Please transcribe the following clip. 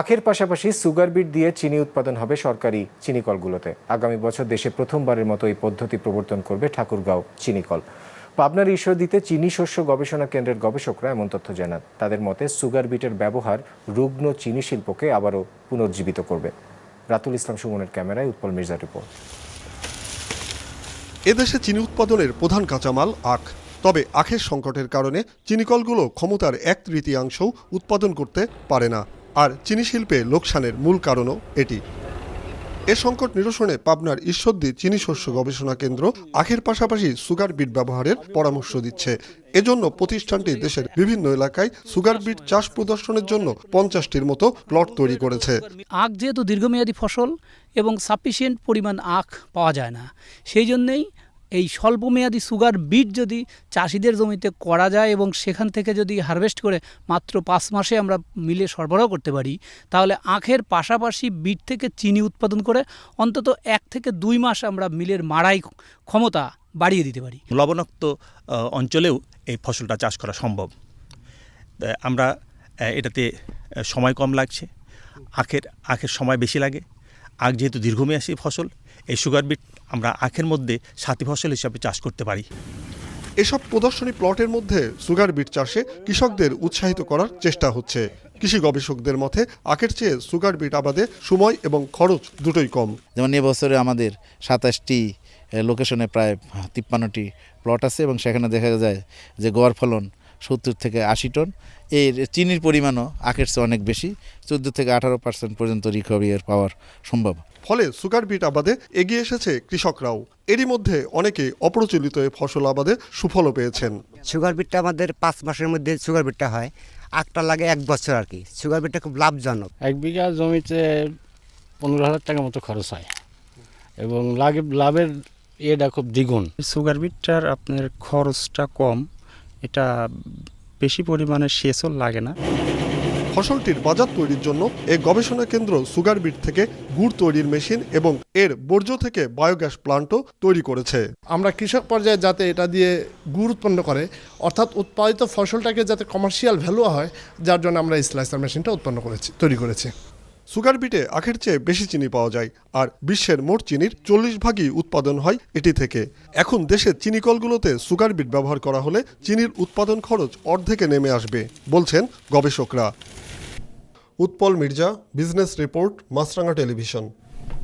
আখের পাশাপাশি sugar bit দিয়ে চিনি উৎপাদন হবে সরকারি চিনিকলগুলোতে আগামী বছর দেশে প্রথমবারের মতো এই পদ্ধতি প্রবর্তন করবে ঠাকুরগাঁও চিনিকল পাবনার ঈশ্বরদীতে চিনি শস্য গবেষণা কেন্দ্রের গবেষকরা এমন তথ্য জানান। তাদের মতে সুগার বিটের ব্যবহার রুগ্ন চিনি শিল্পকে আবারও পুনর্জীবিত করবে। রাতুল ইসলাম সুমনের ক্যামেরায় উৎপল মির্জা রিপোর্ট। এদেশে চিনি উৎপাদনের প্রধান কাঁচামাল আখ। তবে আখের সংকটের কারণে চিনিকলগুলো ক্ষমতার এক তৃতীয়াংশও উৎপাদন করতে পারে না। আর চিনি শিল্পে লোকসানের মূল কারণও এটি। এ সংকট নিরসনে পাবনার ঈশ্বরদী চিনি শস্য গবেষণা কেন্দ্র আখের পাশাপাশি সুগার বিট ব্যবহারের পরামর্শ দিচ্ছে। এজন্য প্রতিষ্ঠানটি দেশের বিভিন্ন এলাকায় সুগার বিট চাষ প্রদর্শনের জন্য পঞ্চাশটির মতো প্লট তৈরি করেছে। আখ যেহেতু দীর্ঘমেয়াদী ফসল এবং সাফিসিয়েন্ট পরিমাণ আখ পাওয়া যায় না, সেই জন্যেই এই স্বল্পমেয়াদী সুগার বিট যদি চাষিদের জমিতে করা যায় এবং সেখান থেকে যদি হারভেস্ট করে মাত্র পাঁচ মাসে আমরা মিলে সরবরাহ করতে পারি, তাহলে আখের পাশাপাশি বিট থেকে চিনি উৎপাদন করে অন্তত এক থেকে দুই মাস আমরা মিলের মাড়াই ক্ষমতা বাড়িয়ে দিতে পারি। লবণাক্ত অঞ্চলেও এই ফসলটা চাষ করা সম্ভব। আমরা এটাতে সময় কম লাগছে, আখের আখের সময় বেশি লাগে। আখ যেহেতু দীর্ঘমেয়াসী ফসল, এই সুগার বিট আমরা আখের মধ্যে সাথী ফসল হিসাবে চাষ করতে পারি। এসব প্রদর্শনী প্লটের মধ্যে সুগার বিট চাষে কৃষকদের উৎসাহিত করার চেষ্টা হচ্ছে। কৃষি গবেষকদের মতে আখের চেয়ে সুগার বিট আবাদে সময় এবং খরচ দুটোই কম। যেমন এবছরে আমাদের সাতাশটি লোকেশনে প্রায় তিপ্পান্নটি প্লট আছে এবং সেখানে দেখা যায় যে গড় ফলন সত্তর থেকে আশি টন। এর চিনির পরিমাণও আখের চেয়ে অনেক বেশি। চোদ্দ থেকে আঠারো পার্সেন্ট পর্যন্ত রিকভারি এর পাওয়ার সম্ভব। ফলে সুগার বিট আবাদে এগিয়ে এসেছে কৃষকরাও। এরই মধ্যে অনেকে অপ্রচলিত এই ফসল আবাদে সুফলও পেয়েছেন। সুগার বিটটা আমাদের পাঁচ মাসের মধ্যে সুগার বিটটা হয়। আখটা লাগে এক বছর আর কি। সুগার বিটটা খুব লাভজনক। এক বিঘা জমিতে পনেরো হাজার টাকা মতো খরচ হয়। এবং লাগে লাভের ইয়েটা খুব দ্বিগুণ। সুগার বিটটার আপনার খরচটা কম। এটা বেশি পরিমাণে সেচও লাগে না। ফসলটির বাজার তৈরির জন্য এই গবেষণা কেন্দ্র সুগার বিট থেকে গুড় তৈরির মেশিন এবং এর বর্জ্য থেকে বায়োগ্যাস প্লান্টও তৈরি করেছে। আমরা কৃষক পর্যায়ে যাতে এটা দিয়ে গুড় উৎপন্ন করে অর্থাৎ উৎপাদিত ফসলটাকে যাতে কমার্শিয়াল ভ্যালু হয় যার জন্য আমরা এই স্লাইসার মেশিনটা উৎপন্ন করেছি তৈরি করেছি। সুগার বিটে আখের চেয়ে বেশি চিনি পাওয়া যায়, আর বিশ্বের মোট চিনির চল্লিশ ভাগই উৎপাদন হয় এটি থেকে। এখন দেশের চিনিকলগুলোতে সুগার বিট ব্যবহার করা হলে চিনির উৎপাদন খরচ অর্ধেকে নেমে আসবে, বলছেন গবেষকরা। Utpal Mirza, business report Maasranga television.